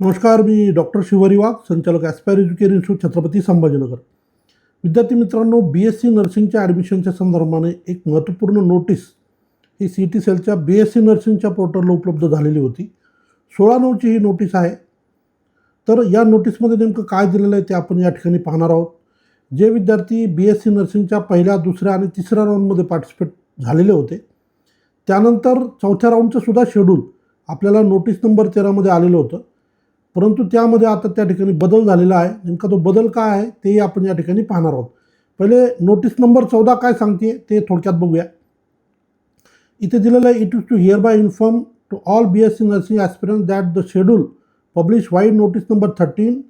नमस्कार मी डॉक्टर शिवरी वाघ संचालक aspire education institute Chhatrapati Sambhajinagar. विद्यार्थी मित्रांनो बी एस सी नर्सिंगच्या ॲडमिशनच्या संदर्भाने एक महत्त्वपूर्ण नोटीस ही सी टी सेलच्या बी एस सी नर्सिंगच्या पोर्टलला उपलब्ध झालेली होती. सोळा नऊची ही नोटीस आहे. तर या नोटीसमध्ये नेमकं काय दिलेलं आहे ते आपण या ठिकाणी पाहणार आहोत. जे विद्यार्थी बी एस सी नर्सिंगच्या पहिल्या दुसऱ्या आणि तिसऱ्या राऊंडमध्ये पार्टिसिपेट झालेले होते. त्यानंतर चौथ्या राऊंडचं सुद्धा शेड्यूल आपल्याला नोटीस नंबर तेरामध्ये आलेलं होतं. परंतु त्यामध्ये आता त्या ठिकाणी बदल झालेला आहे नेमका तो बदल काय आहे तेही आपण या ठिकाणी पाहणार आहोत पहिले नोटीस नंबर चौदा काय सांगते ते थोडक्यात बघूया इथे दिलेलं आहे it is to here by inform to all B S C nursing aspirant that the schedule publish vide notice number thirteen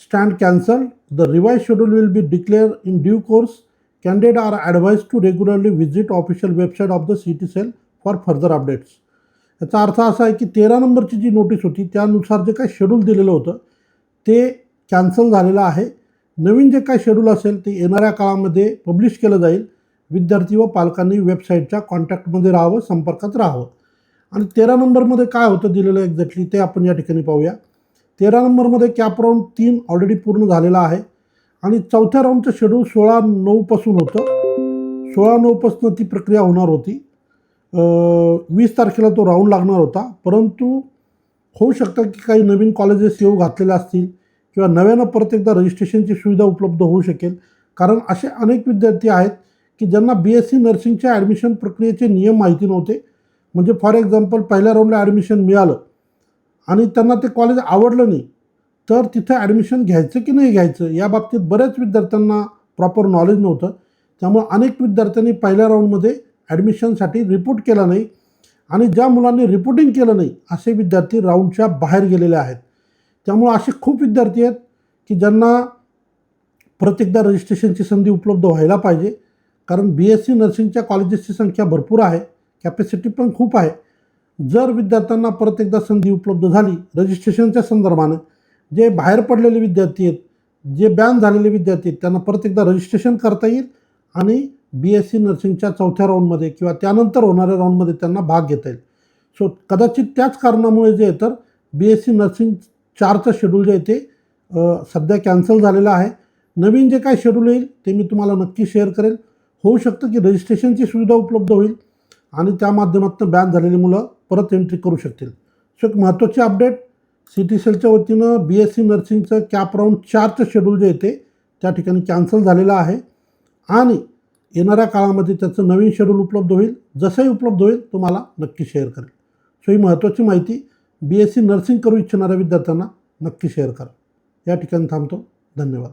stand cancelled. The revised schedule will be declared in due course. Candidates are advised to regularly visit official website of the CT cell for further updates याचा अर्थ असा आहे की तेरा नंबरची जी notice होती त्यानुसार जे काय शेड्यूल दिलेलं होतं ते कॅन्सल झालेलं आहे. नवीन जे काय शेड्यूल असेल ते येणाऱ्या काळामध्ये पब्लिश केलं जाईल. विद्यार्थी व पालकांनी वेबसाईटच्या कॉन्टॅक्टमध्ये राहावं संपर्कात राहावं. आणि तेरा नंबरमध्ये काय होतं दिलेलं एक्झॅक्टली ते आपण या ठिकाणी पाहूया. तेरा नंबरमध्ये कॅप राऊंड तीन ऑलरेडी पूर्ण झालेला आहे. आणि चौथ्या राऊंडचं शेड्यूल सोळा नऊपासून होतं. सोळा नऊपासून ती प्रक्रिया होणार होती. वीस तारखेला तो राऊंड लागणार होता. परंतु होऊ शकतं की काही नवीन कॉलेजेस येऊ घातलेले असतील किंवा नव्यानं परत एकदा रजिस्ट्रेशनची सुविधा उपलब्ध होऊ शकेल. कारण असे अनेक विद्यार्थी आहेत की ज्यांना बी एस सी नर्सिंगच्या ॲडमिशन प्रक्रियेचे नियम माहिती नव्हते. म्हणजे फॉर एक्झाम्पल पहिल्या राऊंडला ॲडमिशन मिळालं आणि त्यांना ते कॉलेज आवडलं नाही. तर तिथं ॲडमिशन घ्यायचं की नाही घ्यायचं या बाबतीत बऱ्याच विद्यार्थ्यांना प्रॉपर नॉलेज नव्हतं. त्यामुळे अनेक विद्यार्थ्यांनी पहिल्या राऊंडमध्ये ॲडमिशनसाठी रिपोर्ट केला नाही आणि ज्या मुलांनी रिपोर्टिंग केलं नाही असे विद्यार्थी राऊंडच्या बाहेर गेलेले आहेत. त्यामुळं असे खूप विद्यार्थी आहेत की ज्यांना परत एकदा रजिस्ट्रेशनची संधी उपलब्ध व्हायला पाहिजे. कारण बी एस सी नर्सिंगच्या कॉलेजेसची संख्या भरपूर आहे कॅपॅसिटी पण खूप आहे. जर विद्यार्थ्यांना परत एकदा संधी उपलब्ध झाली रजिस्ट्रेशनच्या संदर्भानं जे बाहेर पडलेले विद्यार्थी आहेत जे बॅन झालेले विद्यार्थी आहेत त्यांना परत एकदा रजिस्ट्रेशन करता येईल आणि बी एस सी नर्सिंगच्या चौथ्या राऊंडमध्ये किंवा त्यानंतर होणाऱ्या राऊंडमध्ये त्यांना भाग घेता येईल. सो कदाचित त्याच कारणामुळे जे आहे तर बी एस सी नर्सिंग चारचं शेड्यूल जे आहे ते सध्या कॅन्सल झालेलं आहे. नवीन जे काय शेड्यूल येईल ते मी तुम्हाला नक्की शेअर करेल. होऊ शकतं की रजिस्ट्रेशनची सुविधा उपलब्ध होईल आणि त्या माध्यमातून बॅन झालेली मुलं परत एंट्री करू शकतील. सो एक महत्त्वाची अपडेट सी टी सेलच्या वतीनं बी एस सी नर्सिंगचं कॅप राऊंड चारचं शेड्यूल जे येते त्या ठिकाणी कॅन्सल झालेलं आहे. आणि येणाऱ्या काळामध्ये त्याचं नवीन शेड्यूल उपलब्ध होईल. जसंही उपलब्ध होईल तुम्हाला नक्की शेअर करेल. सो ही महत्त्वाची माहिती बी एस सी नर्सिंग करू इच्छिणाऱ्या विद्यार्थ्यांना नक्की शेअर करा. या ठिकाणी थांबतो. धन्यवाद.